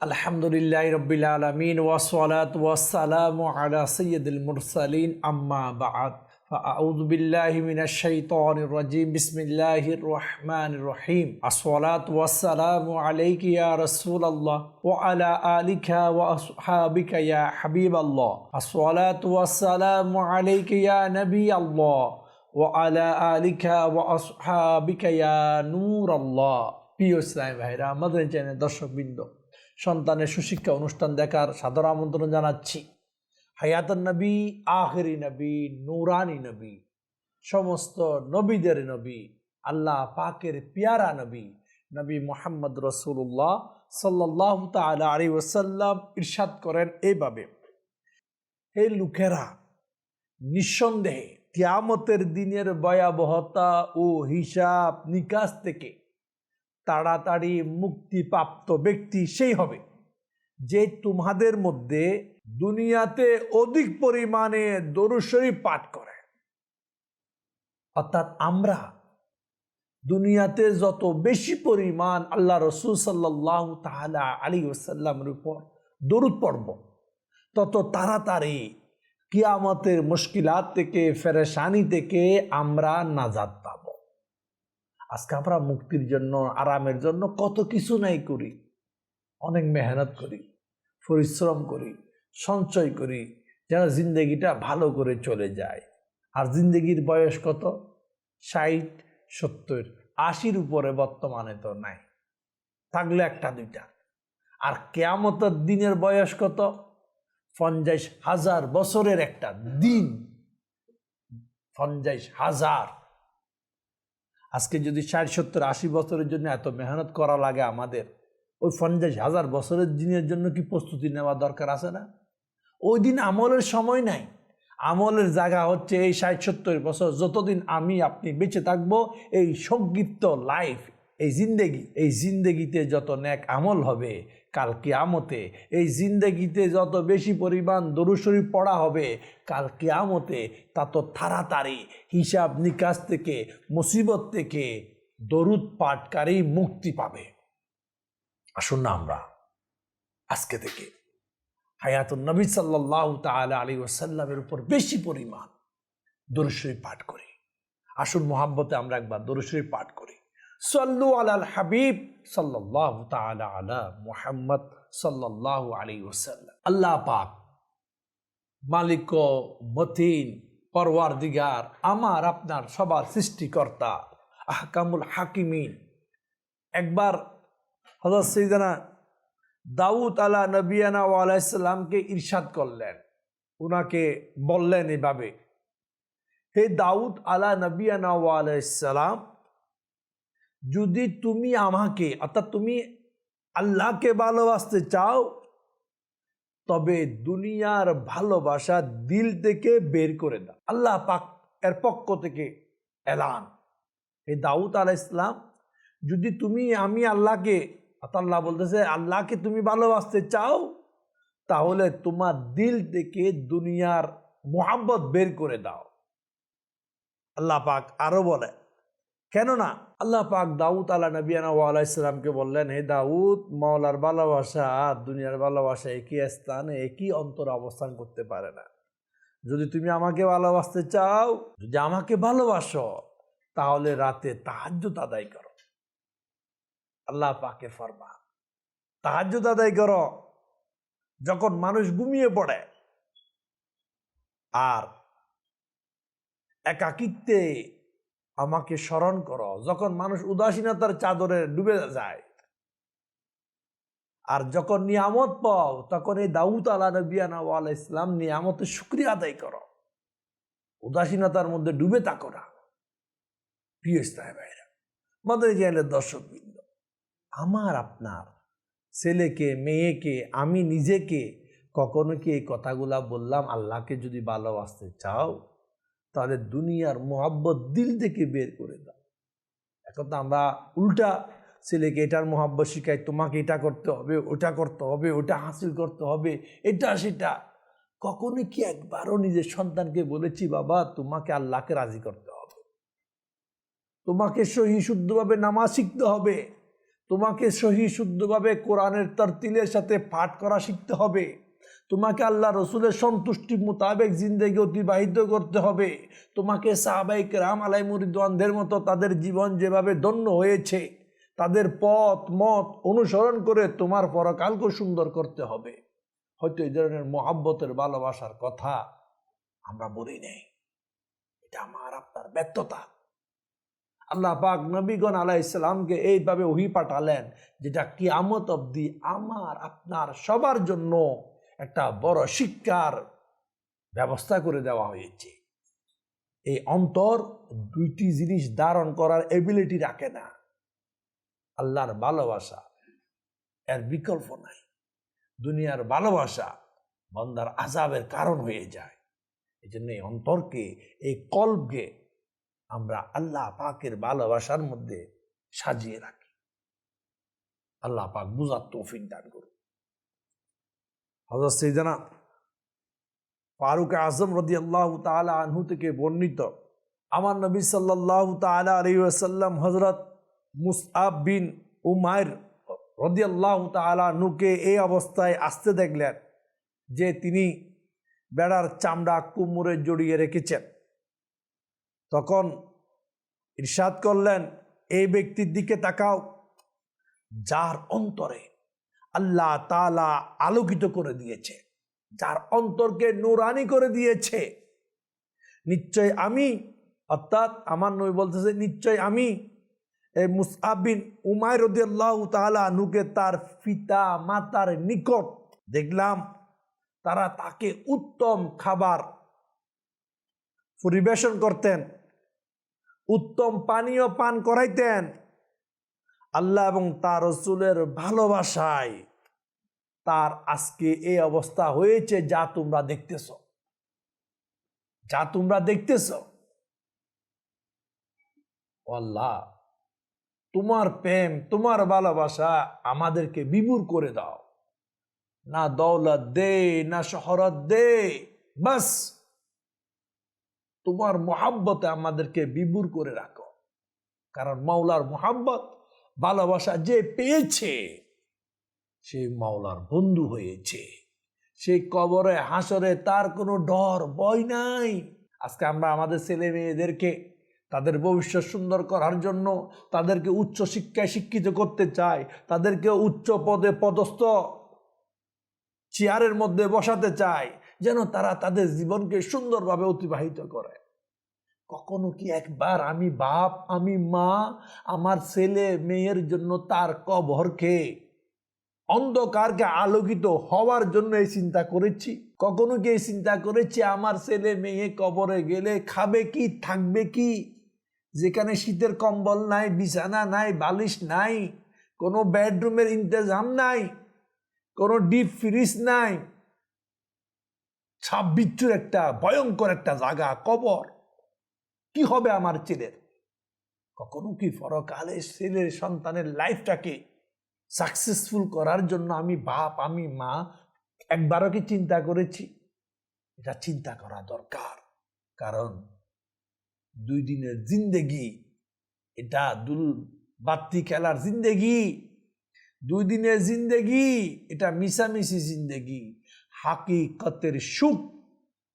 আলহামদুলিল্লাহ রবিল আলমিন ওয়াসলাত ওয়াসালাম আলা সৈয়দুল মুরসালিন আম্মা বাদ فأعوذ بالله من الشيطان الرجيم بسم الله الرحمن الرحيم الصلاة والسلام عليك يا رسول الله وعلى آلك وأصحابك يا حبيب الله الصلاة والسلام عليك يا نبي الله وعلى آلك وأصحابك يا نور الله প্রিয় ইসলাম ভাইরা আমাদের চ্যানেল দর্শকবৃন্দ সন্তানের সুশিক্ষা অনুষ্ঠান দেখার সাদর আমন্ত্রণ জানাচ্ছি। হায়াতুন নবী, আখেরি নবী, নুরানি নবী, সমস্ত নবীদের নবী, আল্লাহ পাকের পিয়ারা নবী নবী মোহাম্মদ রসুল্লাহ সাল্লাহ তালা আলী ওসাল্লাম ইরশাদ করেন এইভাবে। হে লোকেরা, নিঃসন্দেহে কিয়ামতের দিনের ভয়াবহতা ও হিসাব নিকাশ থেকে তাড়াতাড়ি মুক্তিপ্রাপ্ত ব্যক্তি সেই হবে যে তোমাদের মধ্যে দুনিয়াতে অধিক পরিমাণে দরুশরী পাঠ করে। অর্থাৎ আমরা দুনিয়াতে যত বেশি পরিমাণ আল্লাহ রসুল সাল্লাহ তাহলা আলী ওসাল্লামের উপর দরুদ পড়ব, তত তাড়াতাড়ি কিয়ামতের মুশকিলাত থেকে, ফেরেশানি থেকে আমরা নাজাদ পাব। আজকে আমরা মুক্তির জন্য, আরামের জন্য কত কিছু নাই করি। অনেক মেহনত করি, পরিশ্রম করি, সঞ্চয় করি যেন জিন্দগিটা ভালো করে চলে যায়। আর জিন্দগির বয়স কত? ষাট, সত্তর, আশির উপরে বর্তমানে তো নাই। থাকলে একটা, দুইটা। আর কেয়ামতের দিনের বয়স কত? পঞ্চাশ হাজার বছরের একটা দিন। পঞ্চাশ হাজার আজকে যদি ষাট, সত্তর, আশি বছরের জন্য এত মেহনত করা লাগে আমাদের, ওই পঞ্চাশ হাজার বছরের দিনের জন্য কি প্রস্তুতি নেওয়া দরকার আছে না? ওই দিন আমলের সময় নাই। আমলের জায়গা হচ্ছে এই ষাট, সত্তর বছর, যতদিন আমি আপনি বেঁচে থাকব, এই সংক্ষিপ্ত লাইফ এই জিন্দেগি, এই জিন্দেগিতে যত ন্যাক আমল হবে কাল কিয়ামতে, এই জিন্দেগিতে যত বেশি পরিমাণ দরুশরী পড়া হবে কাল কিয়ামতে তা তো তাড়াতাড়ি হিসাব নিকাশ থেকে, মুসিবত থেকে দরুদ পাঠকারী মুক্তি পাবে। আসুন না আমরা আজকে থেকে হায়াতুল নবী সাল্লাহ তালা আলী ওসাল্লামের উপর বেশি পরিমাণ দরুশরী পাঠ করি। আসুন মোহাম্মতে আমরা একবার দরুশরী পাঠ করি। সল্লু আলাল হাবিব সাল্লাহ তালা আলা মুহাম্মদ সাল্লাহ আলী ওসাল্লাম আল্লাহ পাক, মালিক মতিন পরওয়ার দিগার আমার, আপনার সবার সৃষ্টিকর্তা, আহকামুল হাকিমিন। একবার হজরত সৈদানা দাউদ আলা নবিয়ানা আলাইসাল্লামকে ইরশাদ করলেন। উনাকে বললেন এভাবে, হে দাউদ আলা নবিয়ানা আলাইসাল্লাম যদি তুমি আমাকে, অর্থাৎ তুমি আল্লাহকে ভালোবাসতে চাও, তবে দুনিয়ার ভালোবাসা দিল থেকে বের করে দাও। আল্লাহ পাক এর পক্ষ থেকে এলান। এই দাউদ আলাহ ইসলাম যদি তুমি, আমি আল্লাহকে আল্লাহ বলতেছে, আল্লাহকে তুমি ভালোবাসতে চাও, তাহলে তোমার দিল থেকে দুনিয়ার মোহাব্বত বের করে দাও। আল্লাহ পাক আরও বলে কেননা আল্লাহ পাক দাউদ আল্লাহ নবিয়ানা ওয়াল্লাহ ইসলামকে বললেন, হে দাউদ, মাওলার ভালোবাসা আর দুনিয়ার ভালোবাসা একই স্থানে, একই অন্তর অবস্থান করতে পারে না। যদি তুমি আমাকে ভালোবাসতে চাও, যদি আমাকে ভালোবাসো, তাহলে রাতে তাহাজ্জুদ আদায় করো। আল্লাহ পাকে ফরমা তাহাজ্জুদ আদায় করো। যখন মানুষ ঘুমিয়ে পড়ে, আর একাকিত্বে আমাকে স্মরণ করো, যখন মানুষ উদাসীনতার চাদরে ডুবে যায়। আর যখন নিয়ামত পাও, তখন এই দাউদ আলা নবিয়ানা ওয়াল ইসলাম নিয়ামতের শুক্রিয়া আদায় করো। উদাসীনতার মধ্যে ডুবে থাকো না। প্রিয় ইসলাম ভাইরা মাদের জ্ঞানের দর্শকবৃন্দ, আমার, আপনার ছেলেকে, মেয়েকে, আমি নিজেকে কখনো কি এই কথাগুলা বললাম? আল্লাহকে যদি ভালোবাসতে চাও তাহলে দুনিয়ার মোহাব্বত দিল থেকে বের করে দাও। এখন তো আমরা উল্টা ছেলেকে এটার মোহাব্বত শিখাই, তোমাকে এটা করতে হবে, ওটা করতে হবে, ওটা হাসিল করতে হবে, এটা সেটা। কখনো কি একবারও নিজের সন্তানকে বলেছি, বাবা, তোমাকে আল্লাহকে রাজি করতে হবে। তোমাকে সহি শুদ্ধভাবে নামাজ শিখতে হবে। তোমাকে সহি শুদ্ধভাবে কোরআনের তরতিলের সাথে পাঠ করা শিখতে হবে। তোমাকে আল্লাহ রসুলের সন্তুষ্টি মোতাবেক জিন্দেগি অতিবাহিত করতে হবে। তোমাকে সাহাবাইক রাম আলাই মুরিদওয়ানদের মতো তাদের জীবন যেভাবে ধন্য হয়েছে, তাদের পথ, মত অনুসরণ করে তোমার পরকালকে সুন্দর করতে হবে। হয়তো এই ধরনের মহাব্বতের ভালোবাসার কথা আমরা বলি নেই। এটা আমার আপনার ব্যর্থতা। আল্লাহ পাক নবীগণ আলাহ ইসলামকে এইভাবে ওহি পাঠালেন, যেটা কিয়ামত অবধি আমার, আপনার সবার জন্য একটা বড় শিক্ষার ব্যবস্থা করে দেওয়া হয়েছে। এই অন্তর দুইটি জিনিস ধারণ করার এবিলিটি রাখে না। আল্লাহর ভালোবাসা, এর বিকল্প নাই। দুনিয়ার ভালোবাসা বন্দার আজাবের কারণ হয়ে যায়। এই জন্য এই অন্তরকে, এই কল্পকে আমরা আল্লাহ পাকের ভালোবাসার মধ্যে সাজিয়ে রাখি। আল্লাহ পাক বুঝার তৌফিক দান করুন। হজরত সৈদানা ফারুক আজম রদি আল্লাহ তালা আনহু থেকে বর্ণিত, আমার নবী সাল্লাহ তালা আলী আসাল্লাম হজরত মুসআব বিন উমায়ের রদি আল্লাহ তালা নুকে এই অবস্থায় আসতে দেখলেন যে তিনি বেড়ার চামড়া কুমুরে জড়িয়ে রেখেছেন। তখন ইরশাদ করলেন, এই ব্যক্তির দিকে তাকাও, যার অন্তরে আল্লাহ তালা আলোকিত করে দিয়েছে, যার অন্তরকে নুরানি করে দিয়েছে। নিশ্চয় আমি, অর্থাৎ আমার নবী বলতেছে, নিশ্চয় আমি, এই মুসাবিন উমায় রদিয়াল্লাহ তালা নুকে তার পিতা মাতার নিকট দেখলাম, তারা তাকে উত্তম খাবার পরিবেশন করতেন, উত্তম পানীয় পান করাইতেন আল্লাহ এবং তার রসুলের ভালোবাসায় তার আজকে এই অবস্থা হয়েছে যা তোমরা দেখতেছ। যা তোমরা দেখতেছ। আল্লাহ, তোমার প্রেম, তোমার ভালোবাসা আমাদেরকে বিবুর করে দাও। না দৌলত দে, না শহরত দে, বাস। তোমার মোহাব্বতে আমাদেরকে বিবুর করে রাখো। কারণ মাওলার মোহাব্বত ভালোবাসা যে পেয়েছে, সে মাওলার বন্ধু হয়েছে। সেই কবরে, হাসরে তার কোনো ডর, ভয় নাই। আজকে আমরা আমাদের ছেলে মেয়েদেরকে, তাদের ভবিষ্যৎ সুন্দর করার জন্য তাদেরকে উচ্চ শিক্ষায় শিক্ষিত করতে চাই, তাদেরকে উচ্চ পদে পদস্থ চেয়ারের মধ্যে বসাতে চাই, যেন তারা তাদের জীবনকে সুন্দরভাবে অতিবাহিত করে। কখনো কি একবার আমি বাপ, আমি মা, আমার ছেলে মেয়ের জন্য তার কবর খেয়ে অন্ধকারকে আলোকিত হওয়ার জন্য এই চিন্তা করেছি? কখনো কি এই চিন্তা করেছি আমার ছেলে মেয়ে কবরে গেলে খাবে কি, থাকবে কি? যেখানে শীতের কম্বল নাই, বিছানা নাই, বালিশ নাই, কোনো বেডরুমের ইন্তজাম নাই, কোনো ডিপ ফ্রিজ নাই ছাব্বিচ্ছুর একটা ভয়ঙ্কর একটা জায়গা, কবর। কি হবে আমার ছেলের? কখনো কি পরকালে ছেলের সন্তানের লাইফটাকে সাকসেসফুল করার জন্য আমি বাপ, আমি মা একবারও কি চিন্তা করেছি? এটা চিন্তা করা দরকার। কারণ দুই দিনের জিন্দেগি, এটা দুল বাত্তি খেলার জিন্দেগি। দুই দিনের জিন্দেগি, এটা মিশামিশি জিন্দেগি। হাকিকতের সুখ,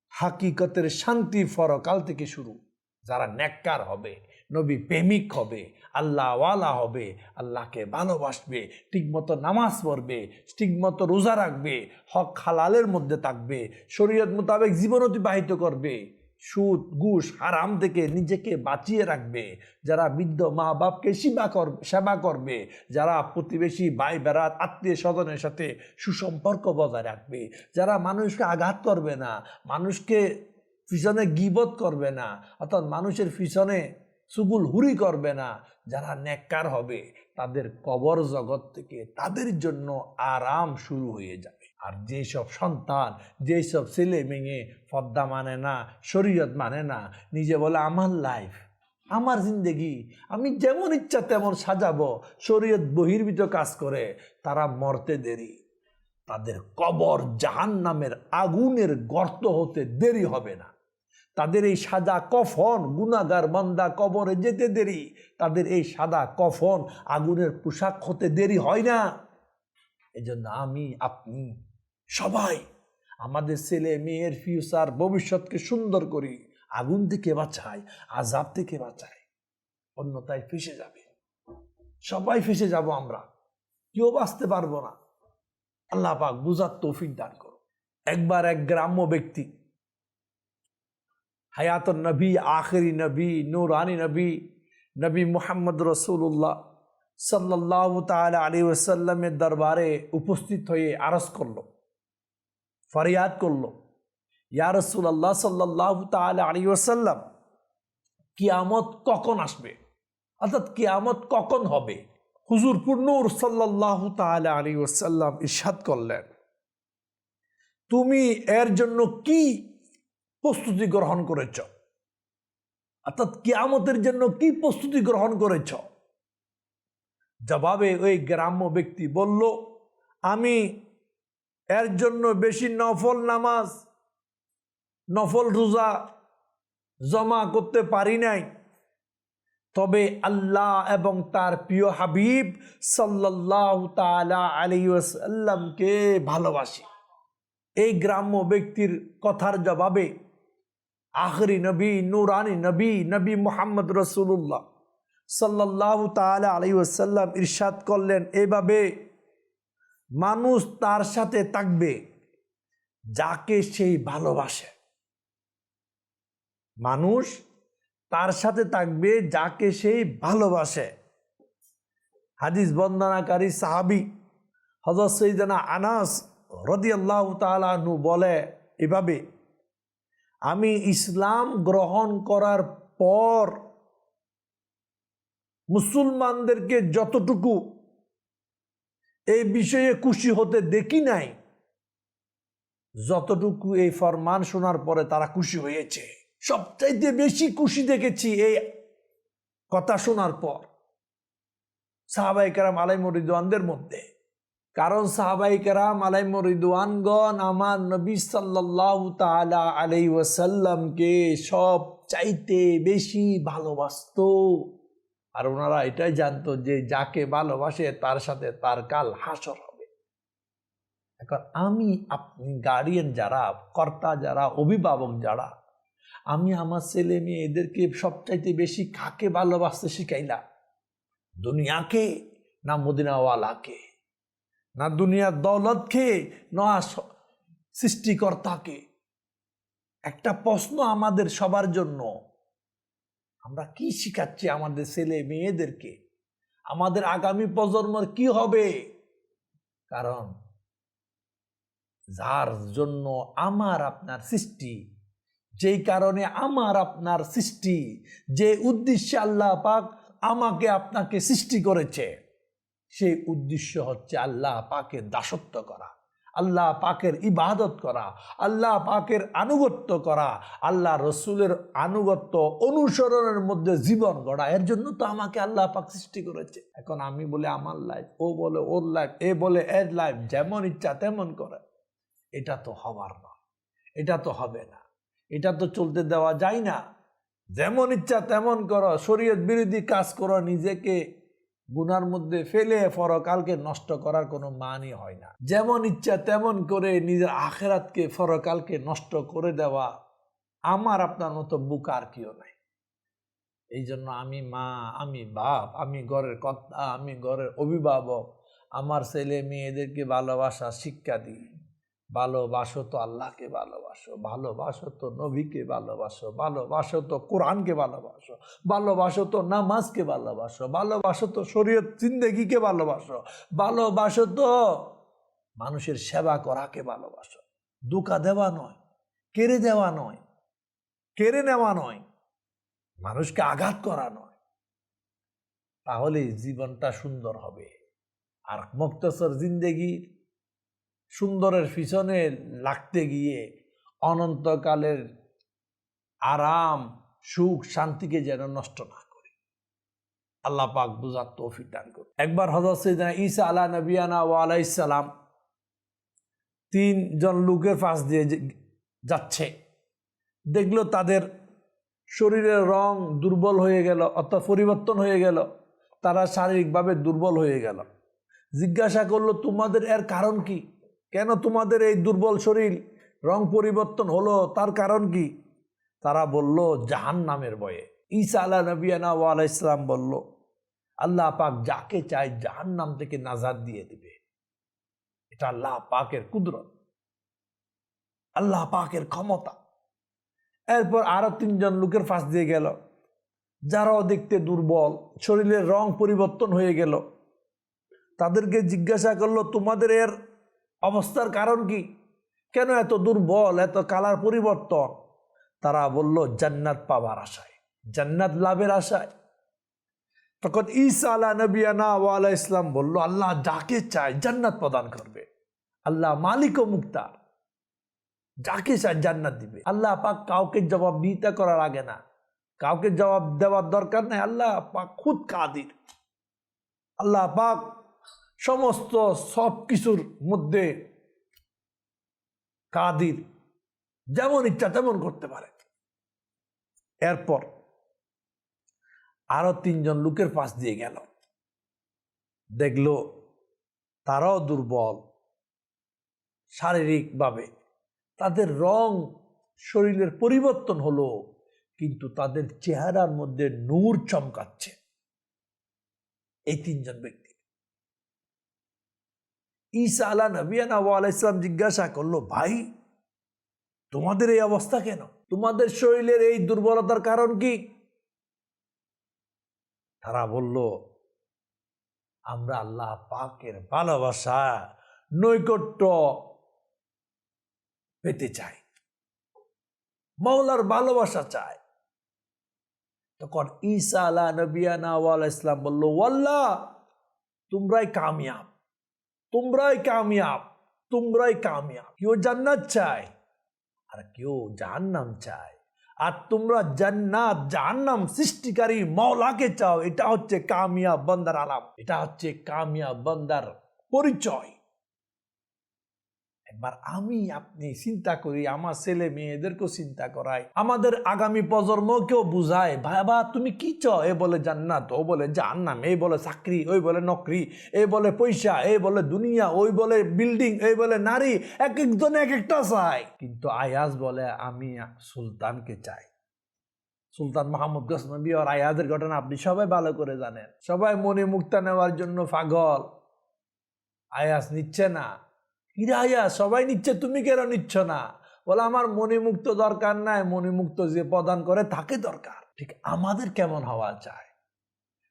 হাকিকতের শান্তি ফরকাল থেকে শুরু। যারা নেককার হবে, নবী প্রেমিক হবে, আল্লাহওয়ালা হবে, আল্লাহকে ভালোবাসবে, ঠিকমতো নামাজ পড়বে, ঠিকমতো রোজা রাখবে, হক হালালের মধ্যে থাকবে, শরীয়ত মোতাবেক জীবন অতিবাহিত করবে, সুদ, ঘুষ, হারাম থেকে নিজেকে বাঁচিয়ে রাখবে, যারা বৃদ্ধ মা বাপকে সেবা কর, সেবা করবে, যারা প্রতিবেশী ভাই বেড়াত আত্মীয় স্বজনের সাথে সুসম্পর্ক বজায় রাখবে, যারা মানুষকে আঘাত করবে না, মানুষকে পিছনে গিবত করবে না, অর্থাৎ মানুষের পিছনে সুগুল হুরি করবে না, যারা নেককার হবে, তাদের কবর জগৎ থেকে তাদের জন্য আরাম শুরু হয়ে যাবে। আর যেসব সন্তান, যেসব ছেলে মেয়ে পদ্মা মানে না, শরীয়ত মানে না, নিজে বলে, আমার লাইফ আমার জিন্দেগি, আমি যেমন ইচ্ছা তেমন সাজাবো, শরীয়ত বহির্ভূত কাজ করে, তারা মরতে দেরি। তাদের কবর জাহান নামের আগুনের গর্ত হতে দেরি হবে না। তাদের এই সাদা কফন গুনাগার বান্দা কবরে যেতে দেরি। তাদের এই সাদা কফন আগুনের পোশাক হতে দেরি হয় না। এজন্য আমি, আপনি সবাই আমাদের ছেলে মেয়ের ফিউচার ভবিষ্যৎকে সুন্দর করি। আগুন থেকে বাঁচাই, আজাব থেকে বাঁচাই। অন্যতায় ফেসে যাবে। সবাই ফেসে যাব আমরা। কেউ বাঁচতে পারব না। আল্লাহ পাক বুঝার তৌফিক দান করো একবার এক গ্রাম্য ব্যক্তি হায়াত নবী, আখেরি নবী, নুরানি নবী নবী মোহাম্মদ রসুল্লাহ সাল্লাহ তালা আলী ওসাল্লামের দরবারে উপস্থিত হয়ে আরস করল, ফরিয়াদ করল, ইয়া রসুল্লাহ সাল্লাহ তালা আলী ওসাল্লাম কিয়ামত কখন আসবে? অর্থাৎ কিয়ামত কখন হবে? হুজুর পূর্ণুর সাল্লাহ তালা আলী ওসাল্লাম ইরশাদ করলেন, তুমি এর জন্য কি প্রস্তুতি গ্রহণ করেছ। অর্থাৎ কিয়ামতের জন্য কি প্রস্তুতি গ্রহণ করেছ? জবাবে ওই গ্রাম্য ব্যক্তি বলল, আমি এর জন্য বেশি নফল নামাজ, নফল রোজা জমা করতে পারি নাই। তবে আল্লাহ এবং তার প্রিয় হাবিব সাল্লাহ তালা আলিয়াল্লামকে ভালোবাসি। এই গ্রাম্য ব্যক্তির কথার জবাবে আখরি নবী, নুরানি নবী নবী মোহাম্মদ রসুল্লাহ সাল্লাহ তালা আলাইসাল্লাম ইরশাদ করলেন, এভাবে মানুষ তার সাথে থাকবে যাকে সেই ভালোবাসে। মানুষ তার সাথে থাকবে যাকে সেই ভালোবাসে। হাদিস বন্দনাকারী সাহাবি হজরত সৈদানা আনাস রদিয়াল্লাহ তালু বলে, এভাবে আমি ইসলাম গ্রহণ করার পর মুসলমানদেরকে যতটুকু এই বিষয়ে খুশি হতে দেখি নাই, যতটুকু এই ফরমান শোনার পরে তারা খুশি হয়েছে। সবচাইতে বেশি খুশি দেখেছি এই কথা শোনার পর। সাহাবাই কারাম আলাই মরিদওয়ানদের মধ্যে। কারণ সাহাবাই কারাম আলাই মরিদওয়ানগণ আমার নবী সাল্লাহ তালা আলাই ওয়াসাল্লামকে সব চাইতে বেশি ভালোবাসত। আর ওনারা এটাই জানতো যে যাকে ভালোবাসে তার সাথে তার কাল হাসর হবে। এখন আমি আপনি গার্ডিয়ান যারা, কর্তা যারা, অভিভাবক যারা, আমি আমার ছেলে মেয়ে এদেরকে সবচাইতে বেশি কাকে ভালোবাসতে শিখাইলাম? দুনিয়াকে না মদিনাওয়ালাকে? না দুনিয়ার দৌলতকে, না সৃষ্টিকর্তাকে। একটা প্রশ্ন আমাদের সবার জন্য। আমরা কি শিখাচ্ছি আমাদের ছেলে মেয়েদেরকে? আমাদের আগামী প্রজন্মের কি হবে? কারণ যার জন্য আমার আপনার সৃষ্টি, যেই কারণে আমার আপনার সৃষ্টি, যে উদ্দেশ্যে আল্লাহ পাক আমাকে আপনাকে সৃষ্টি করেছে। সেই উদ্দেশ্য হচ্ছে আল্লাহ পাকের দাসত্ব করা, আল্লাহ পাকের ইবাদত করা, আল্লাহ পাকের আনুগত্য করা, আল্লাহ রসুলের আনুগত্য অনুসরণের মধ্যে জীবন গড়া, এর জন্য তো আমাকে আল্লাহ পাক সৃষ্টি করেছে। এখন আমি বলে আমার লাইফ ও বলে ওর লাইফ এ বলে এর লাইফ যেমন ইচ্ছা তেমন করে। এটা তো হবার নয় এটা তো হবে না, এটা তো চলতে দেওয়া যায় না। যেমন ইচ্ছা তেমন করো, শরীয়ত বিরোধী কাজ করো, নিজেকে গুনার মধ্যে ফেলে ফরকালকে নষ্ট করার কোনো মানই হয় না। যেমন ইচ্ছা তেমন করে নিজের আখেরাতকে ফরকালকে নষ্ট করে দেওয়া আমার আপনার মতো বুকার কেউ নাই। এই জন্য আমি মা, আমি বাপ, আমি ঘরের কর্তা, আমি ঘরের অভিভাবক, আমার ছেলে মেয়েদেরকে ভালোবাসা, শিক্ষা দিই। ভালোবাসো তো আল্লাহকে ভালোবাসো ভালোবাসো তো নবীকে ভালোবাসো ভালোবাসো তো কোরআনকে ভালোবাসো ভালোবাসো তো নামাজকে ভালোবাসো ভালোবাসো তো শরীয়ত জিন্দগিকে ভালোবাসো ভালোবাসো তো মানুষের সেবা করাকে ভালোবাসো। দুকা দেওয়া নয়, কেড়ে দেওয়া নয়, কেড়ে নেওয়া নয়, মানুষকে আঘাত করা নয়। তাহলে জীবনটা সুন্দর হবে। আর মুক্তসর জিন্দেগির সুন্দরের পিছনে লাগতে গিয়ে অনন্তকালের আরাম, সুখ, শান্তিকে যেন নষ্ট না করি। আল্লাহ পাক বুঝার তৌফিক দান করুন। একবার হজরত সৈদানা ঈসা আলা নবিয়ানা ও আলাইসালাম তিনজন লোকের পাশ দিয়ে যাচ্ছে। দেখল তাদের শরীরের রং দুর্বল হয়ে গেল, অর্থাৎ পরিবর্তন হয়ে গেল। তারা শারীরিকভাবে দুর্বল হয়ে গেল। জিজ্ঞাসা করল, তোমাদের এর কারণ কি? কেন তোমাদের এই দুর্বল শরীর? রং পরিবর্তন হলো, তার কারণ কি? তারা বলল জাহান নামের বয়ে ঈসা আল্লাহ নবিয়ানা ওয়াল ইসলাম বলল, আল্লাহ পাক যাকে চায় জাহান নাম থেকে নাজাদ দিয়ে দিবে। এটা আল্লাহ পাকের কুদরত। আল্লাহ পাকের ক্ষমতা। এরপর আরও তিনজন লোকের ফাঁস দিয়ে গেল। যারাও দেখতে দুর্বল, শরীরের রং পরিবর্তন হয়ে গেল। তাদেরকে জিজ্ঞাসা করল, তোমাদের এর অবস্থার কারণ কি? কেন এত দুর্বল, এত কালার পরিবর্তন? তারা বলল, জান্নাত পাবার আশায়, জান্নাত লাভের আশায়। তখন ঈসা আলা নবিয়ানা ওয়ালা ইসলাম বলল, আল্লাহ যাকে চায় জান্নাত প্রদান করবে। আল্লাহ মালিক ও মুক্তার। যাকে চায় জান্নাত দিবে। আল্লাহ পাক কাউকে জবাব দিতে করার আগে না, কাউকে জবাব দেওয়ার দরকার নাই। আল্লাহ পাক খুদ কাদির। আল্লাহ পাক সমস্ত সব কিছুর মধ্যে কাদির যেমন ইচ্ছা তেমন করতে পারে। এরপর আরও তিনজন লোকের পাশ দিয়ে গেল। দেখল তারাও দুর্বল শারীরিকভাবে। তাদের রং শরীরের পরিবর্তন হলো, কিন্তু তাদের চেহারার মধ্যে নূর চমকাচ্ছে। এই তিনজন ব্যক্তি ঈসা আলা নবিয়ানা ওয়াল ইসলাম জিজ্ঞাসা করল, ভাই, তোমাদের এই অবস্থা কেন? তোমাদের শরীরের এই দুর্বলতার কারণ কি? তারা বলল, আমরা আল্লাহ পাকের ভালোবাসা, নৈকট্য পেতে চাই। মাওলার ভালোবাসা চাই। তখন ঈসা আলা নবিয়ানা ওয়াল ইসলাম বলল, ওয়াল্লাহ, তোমরাই কামিয়াব। তোমরাই কামিয়াব তোমরাই কামিয়াব। কেউ জান্নাত চায়, আর কেউ জাহান্নাম চায়। আর তোমরা জান্নাত, জাহান্নাম সৃষ্টিকারী মৌলাকে চাও, এটা হচ্ছে কামিয়াব বন্দার আলাপ, এটা হচ্ছে কামিয়াব বন্দার পরিচয়। একবার আমি আপনি চিন্তা করি, আমার ছেলে মেয়েদেরকেও চিন্তা করাই। আমাদের আগামী প্রজন্মকেও বুঝায় ভাইবা তুমি কি চ এ বলে জান্নাত, ও বলে জাহান্নাম, এই বলে চাকরি, ওই বলে নকরি এই বলে পয়সা এই বলে দুনিয়া, ওই বলে বিল্ডিং, এই বলে নারী, এক একজন এক একটা চায় কিন্তু আয়াজ বলে, আমি সুলতানকে চাই। সুলতান মাহমুদ গসনবী আর আয়াজের ঘটনা আপনি সবাই ভালো করে জানেন। সবাই মনে মুক্তা নেওয়ার জন্য পাগল। আয়াস নিচ্ছে না। আয়াস সবাই নিচ্ছে, তুমি কেন নিচ্ছ না? বলে, আমার মণিমুক্ত দরকার নাই, মণিমুক্ত যে প্রদান করে তাকে দরকার। ঠিক আমাদের কেমন হওয়া চায়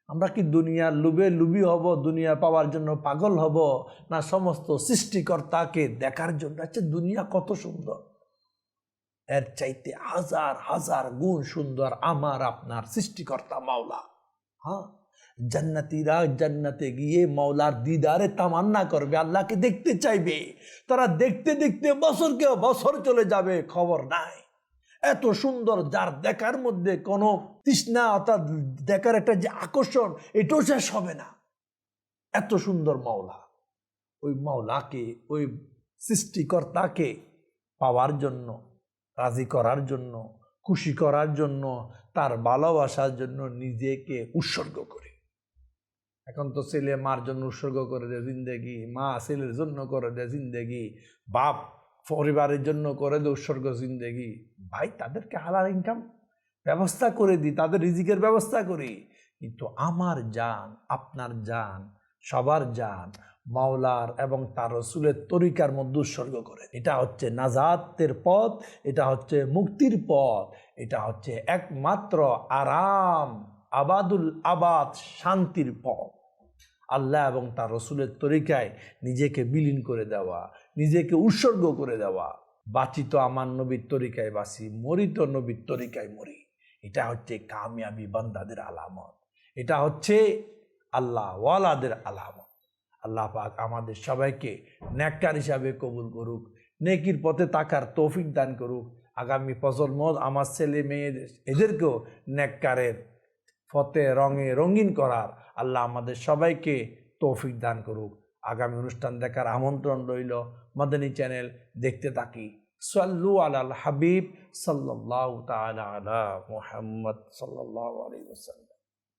আমরা কি দুনিয়ার লুবে লুবি হব, দুনিয়া পাওয়ার জন্য পাগল হব, না সমস্ত সৃষ্টিকর্তাকে দেখার জন্য? আচ্ছা দুনিয়া কত সুন্দর। এর চাইতে হাজার হাজার গুণ সুন্দর আমার, আপনার সৃষ্টিকর্তা মাওলা। হ্যাঁ? জান্নাতিরা জান্নাতে গিয়ে মাওলার দিদারে তামান্না করবে, আল্লাহকে দেখতে চাইবে। তারা দেখতে দেখতে বছরকে বছর চলে যাবে, খবর নাই। এত সুন্দর যার দেখার মধ্যে কোনো তৃষ্ণা, অর্থাৎ দেখার একটা যে আকর্ষণ, এটাও শেষ হবে না। এত সুন্দর মাওলা। ওই মাওলাকে, ওই সৃষ্টিকর্তাকে পাওয়ার জন্য, রাজি করার জন্য, খুশি করার জন্য, তার ভালোবাসার জন্য নিজেকে উৎসর্গ করে। এখন তো ছেলে মার জন্য উৎসর্গ করে দেয় জিন্দেগি, মা ছেলের জন্য করে দেয় জিন্দেগি, বাপ পরিবারের জন্য করে দেয় উৎসর্গ জিন্দেগি। ভাই, তাদেরকে হালাল ইনকাম ব্যবস্থা করে দিই, তাদের রিজিকের ব্যবস্থা করি। কিন্তু আমার যান আপনার যান সবার যান মাওলার এবং তার রসুলের তরিকার মধ্যে উৎসর্গ করে। এটা হচ্ছে নাজাতের পথ, এটা হচ্ছে মুক্তির পথ, এটা হচ্ছে একমাত্র আরাম, আবাদুল আবাদ শান্তির পথ। আল্লাহ এবং তার রসুলের তরিকায় নিজেকে বিলীন করে দেওয়া, নিজেকে উৎসর্গ করে দেওয়া। বাঁচি তো আমার নবীর তরিকায় বাঁচি মরি তো নবীর তরিকায় মরি। এটা হচ্ছে কামিয়াবি বান্দাদের আলামত। এটা হচ্ছে আল্লাহ ওয়ালাদের আলামত। আল্লাহ পাক আমাদের সবাইকে ন্যাক্কার হিসাবে কবুল করুক, নেকির পথে তাকার তৌফিক দান করুক। আগামী প্রজন্ম আমার ছেলে মেয়েদের, এদেরকেও ন্যাক্কারের ফতে রঙে রঙিন করার আল্লাহ আমাদের সবাইকে তৌফিক দান করুক। আগামী অনুষ্ঠান দেখার আমন্ত্রণ রইল মাদানী চ্যানেল দেখতে থাকি। সাল্লু আলাল হাবিব সাল্লাহ তালা আলা মুহাম্মদ সাল্লাহ আলী